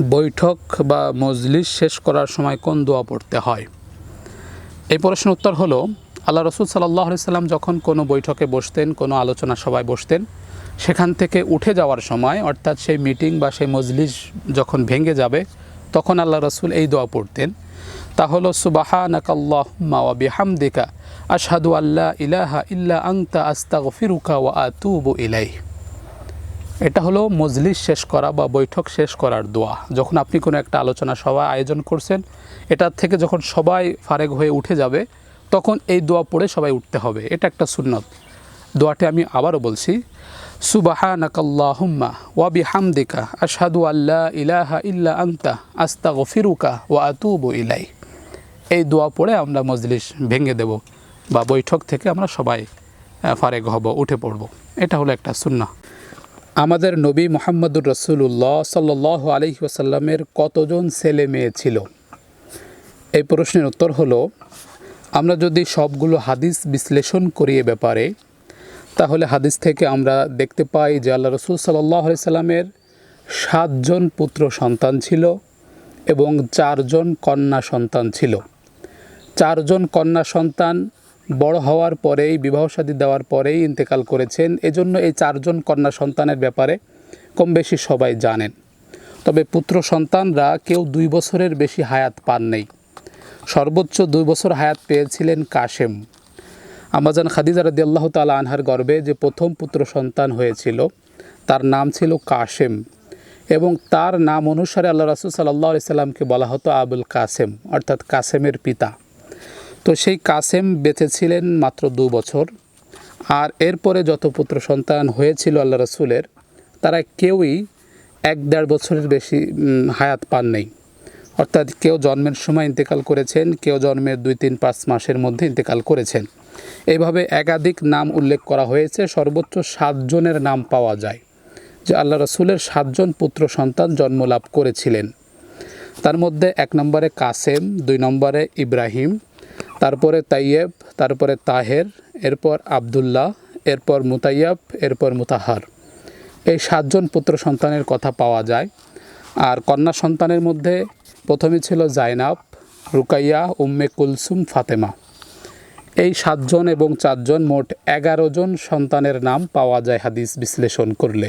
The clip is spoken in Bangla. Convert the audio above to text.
বৈঠক বা মজলিস শেষ করার সময় কোন দোয়া পড়তে হয়? এই প্রশ্নের উত্তর হলো, আল্লাহ রসুল সাল্লাহ সাল্লাম যখন কোনো বৈঠকে বসতেন, কোনো আলোচনা সভায় বসতেন, সেখান থেকে উঠে যাওয়ার সময়, অর্থাৎ সেই মিটিং বা সেই মজলিস যখন ভেঙে যাবে, তখন আল্লাহ রসুল এই দোয়া পড়তেন। তা হলো সুবাহা নাকাল্লাহম্মা ওয়া বিহামদিকা, আশহাদু আল্লাহ ইলাহা ইল্লা আংতা আস্তাগফিরুকা ওয়া আতুবু ইলাইহ। এটা হলো মজলিস শেষ করা বা বৈঠক শেষ করার দোয়া। যখন আপনি কোনো একটা আলোচনা সভা আয়োজন করছেন এটার থেকে যখন সবাই ফারেক হয়ে উঠে যাবে, তখন এই দোয়া পড়ে সবাই উঠতে হবে। এটা একটা সুন্নত। দোয়াটি আমি আবারও বলছি সুবাহা নাকাল্লাহুম্মা ওয়াবি হামদিকা আশহাদু আল্লাহ ইলাহা ইল্লা আংতা আস্তা গফিরুকা ওয়া আতুবু ইলাই এই দোয়া পড়ে আমরা মজলিস ভেঙে দেব বা বৈঠক থেকে আমরা সবাই ফারেক হব, উঠে পড়ব। এটা হলো একটা সুন্না আমাদের নবী মোহাম্মদুর রসুল্লাহ সাল্লাহ আলহি কতজন ছেলে মেয়ে ছিল? এই প্রশ্নের উত্তর হলো, আমরা যদি সবগুলো হাদিস বিশ্লেষণ করি এ ব্যাপারে, তাহলে হাদিস থেকে আমরা দেখতে পাই যে আল্লাহ রসুল সাল্লাহ সাল্লামের সাতজন পুত্র সন্তান ছিল এবং চারজন কন্যা সন্তান ছিল। চারজন কন্যা সন্তান বড় হওয়ার পরেই, বিবাহ শাদী দেওয়ার পরেই ইন্তেকাল করেছেন। এজন্য এই চারজন কন্যা সন্তানের ব্যাপারে কম বেশি সবাই জানেন। তবে পুত্র সন্তানরা কেউ দুই বছরের বেশি হায়াত পান নেই। সর্বোচ্চ দুই বছর হায়াত পেয়েছিলেন কাশেম। আমাজান খাদিজা রাদি আল্লাহ তালা আনহার গর্বে যে প্রথম পুত্র সন্তান হয়েছিল, তার নাম ছিল কাশেম এবং তার নাম অনুসারে আল্লাহ রাসুল সাল্লাহ সাল্লামকে বলা হতো আবুল কাসেম, অর্থাৎ কাসেমের পিতা। তো সেই কাসেম বেঁচে ছিলেন মাত্র দু বছর। আর এরপরে যত পুত্র সন্তান হয়েছিল আল্লাহ রসুলের, তারা কেউই এক দেড় বছরের বেশি হায়াত পান নেই অর্থাৎ কেউ জন্মের সময় ইন্তেকাল করেছেন, কেউ জন্মের দুই, তিন, পাঁচ মাসের মধ্যে ইন্তেকাল করেছেন। এইভাবে একাধিক নাম উল্লেখ করা হয়েছে, সর্বোচ্চ সাতজনের নাম পাওয়া যায়, যে আল্লাহ রসুলের সাতজন পুত্র সন্তান জন্মলাভ করেছিলেন। তার মধ্যে এক নম্বরে কাসেম, দুই নম্বরে ইব্রাহিম তারপরে তাইয়েব, তারপরে তাহের, এরপর আবদুল্লাহ, এরপর মুতাইয়াব, এরপর মুতাহার। এই সাতজন পুত্র সন্তানের কথা পাওয়া যায়। আর কন্যা সন্তানের মধ্যে প্রথমে ছিল জাইনাব, রুকাইয়া, উম্মে কুলসুম, ফাতেমা। এই সাতজন এবং চারজন মোট এগারো জন সন্তানের নাম পাওয়া যায় হাদিস বিশ্লেষণ করলে।